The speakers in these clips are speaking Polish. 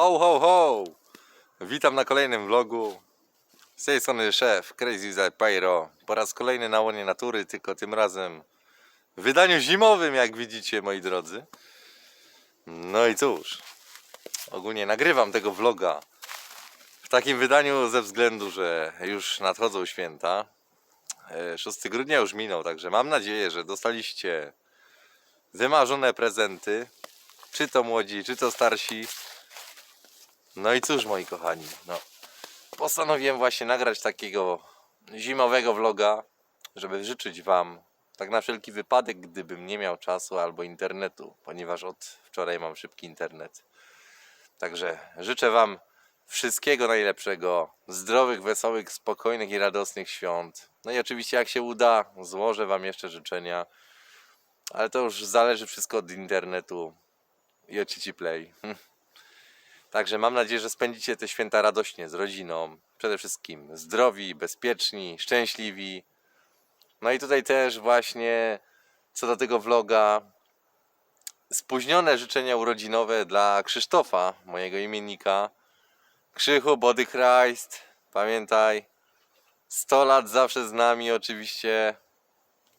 Ho, ho, ho! Witam na kolejnym vlogu. Z tej strony szef Crazy za Pyro. Po raz kolejny na łonie natury, tylko tym razem w wydaniu zimowym, jak widzicie, moi drodzy. No i cóż, ogólnie nagrywam tego vloga w takim wydaniu ze względu, że już nadchodzą święta. E, 6 grudnia już minął, także mam nadzieję, że dostaliście wymarzone prezenty. Czy to młodzi, czy to starsi. No i cóż, moi kochani, no, postanowiłem właśnie nagrać takiego zimowego vloga, żeby życzyć Wam, tak na wszelki wypadek, gdybym nie miał czasu albo internetu, ponieważ od wczoraj mam szybki internet. Także życzę Wam wszystkiego najlepszego, zdrowych, wesołych, spokojnych i radosnych świąt. No i oczywiście, jak się uda, złożę Wam jeszcze życzenia, ale to już zależy wszystko od internetu i od Cici Play. Także mam nadzieję, że spędzicie te święta radośnie z rodziną. Przede wszystkim zdrowi, bezpieczni, szczęśliwi. No i tutaj też właśnie co do tego vloga spóźnione życzenia urodzinowe dla Krzysztofa, mojego imiennika. Krzychu, Body Christ, pamiętaj, 100 lat zawsze z nami oczywiście.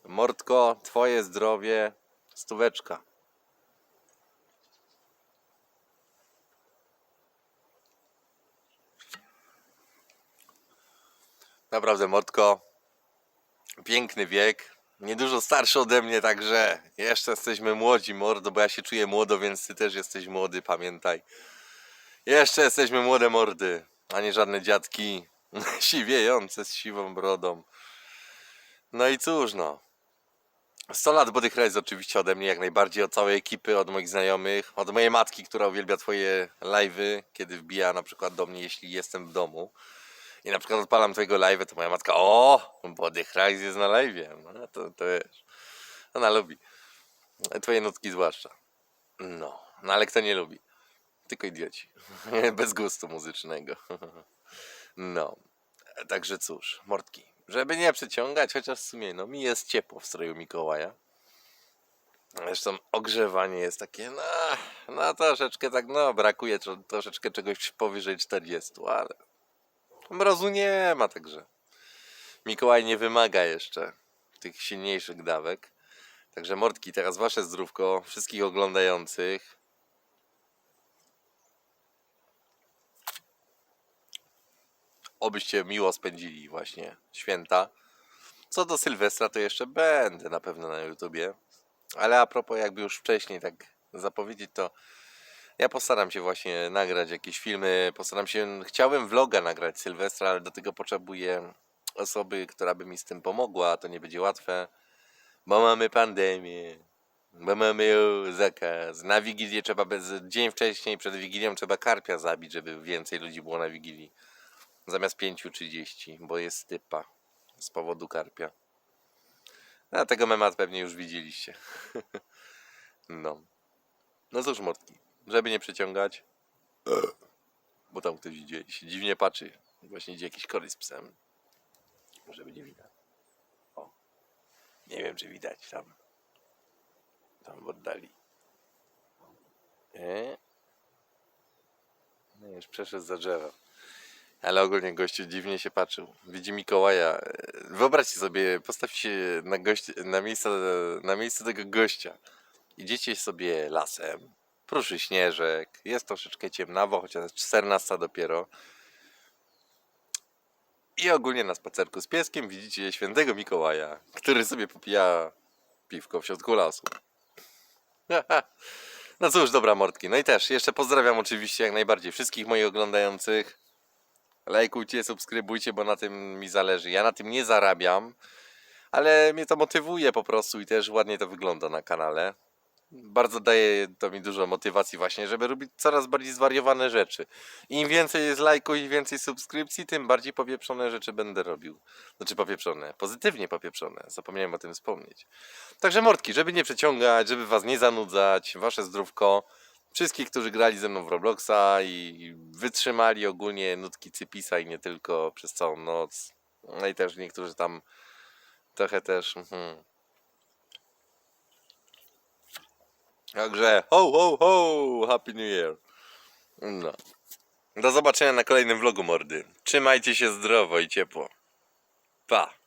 Mordko, twoje zdrowie, stóweczka. Naprawdę, Mordko, piękny wiek. Niedużo starszy ode mnie, także jeszcze jesteśmy młodzi, mordo, bo ja się czuję młodo, więc ty też jesteś młody, pamiętaj. Jeszcze jesteśmy młode mordy, a nie żadne dziadki siwiejące z siwą brodą. No i cóż, no. 100 lat Body Christ oczywiście ode mnie, jak najbardziej, od całej ekipy, od moich znajomych, od mojej matki, która uwielbia twoje live'y, kiedy wbija na przykład do mnie, jeśli jestem w domu. I na przykład odpalam twojego live'a, to moja matka, o, Body Christ jest na live'ie. No to, to wiesz, ona lubi. Twoje nutki zwłaszcza. No, no ale kto nie lubi? Tylko idioci. Bez gustu muzycznego. No, także cóż, mordki. Żeby nie przeciągać, chociaż w sumie, no mi jest ciepło w stroju Mikołaja. Zresztą ogrzewanie jest takie, no, no troszeczkę tak, no brakuje tro, troszeczkę czegoś powyżej 40, ale mrozu nie ma, także Mikołaj nie wymaga jeszcze tych silniejszych dawek. Także mordki, teraz wasze zdrówko, wszystkich oglądających. Obyście miło spędzili właśnie święta. Co do Sylwestra, to jeszcze będę na pewno na YouTubie. Ale a propos, jakby już wcześniej tak zapowiedzieć, to ja postaram się właśnie nagrać jakieś filmy. Postaram się, chciałem vloga nagrać Sylwestra, ale do tego potrzebuję osoby, która by mi z tym pomogła. To nie będzie łatwe, bo mamy pandemię, bo mamy zakaz. Na Wigilię trzeba bez, dzień wcześniej, przed Wigilią trzeba karpia zabić, żeby więcej ludzi było na Wigilii. Zamiast 5.30, bo jest stypa z powodu karpia. A tego memat pewnie już widzieliście. No. No cóż, mordki. Żeby nie przeciągać. Bo tam ktoś idzie i się dziwnie patrzy. Właśnie idzie jakiś kory z psem. Może będzie widać. O. Nie wiem, czy widać tam. Tam w oddali. E? No już przeszedł za drzewo. Ale ogólnie gościu dziwnie się patrzył. Widzi Mikołaja. E, Wyobraźcie sobie, postawcie się na, gość, na, miejsce, na miejsce tego gościa. Idziecie sobie lasem, pruszy śnieżek, jest troszeczkę ciemnawo, chociaż 14 dopiero. I ogólnie na spacerku z pieskiem widzicie świętego Mikołaja, który sobie popija piwko w środku lasu. No cóż, dobra mordki. No i też jeszcze pozdrawiam oczywiście jak najbardziej wszystkich moich oglądających. Lajkujcie, subskrybujcie, bo na tym mi zależy. Ja na tym nie zarabiam, ale mnie to motywuje po prostu i też ładnie to wygląda na kanale. Bardzo daje to mi dużo motywacji właśnie, żeby robić coraz bardziej zwariowane rzeczy. Im więcej jest lajków i więcej subskrypcji, tym bardziej popieprzone rzeczy będę robił. Znaczy popieprzone, pozytywnie popieprzone. Zapomniałem o tym wspomnieć. Także mordki, żeby nie przeciągać, żeby was nie zanudzać, wasze zdrówko. Wszystkich, którzy grali ze mną w Robloxa i wytrzymali ogólnie nutki Cypisa i nie tylko przez całą noc. No i też niektórzy tam trochę też. Mhm. Także ho, ho, ho! Happy New Year! No. Do zobaczenia na kolejnym vlogu, mordy. Trzymajcie się zdrowo i ciepło. Pa.